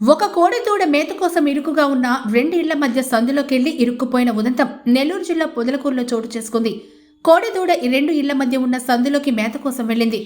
ఒక కోడిదూడ మేత కోసం ఇరుకుగా ఉన్న రెండు ఇళ్ళ మధ్య సందులోకెళ్ళి ఇరుక్కుపోయిన ఉదంతం నెల్లూరు జిల్లా పొదలకూరులో చోటు చేసుకుంది. కోడిదూడ రెండు ఇళ్ళ మధ్య ఉన్న సందులోకి మేత కోసం వెళ్ళింది.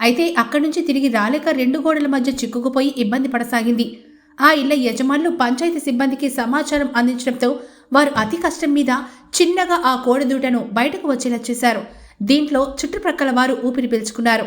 అయితే అక్కడి నుంచి తిరిగి రాలేక రెండు గోడల మధ్య చిక్కుకుపోయి ఇబ్బంది పడసాగింది. ఆ ఇళ్ళ యజమానులు పంచాయతీ సిబ్బందికి సమాచారం అందించడంతో వారు అతి కష్టం మీద చిన్నగా ఆ కోడిదూడను బయటకు వచ్చేలా చేశారు. దీంట్లో చుట్టుప్రక్కల వారు ఊపిరి పీల్చుకున్నారు.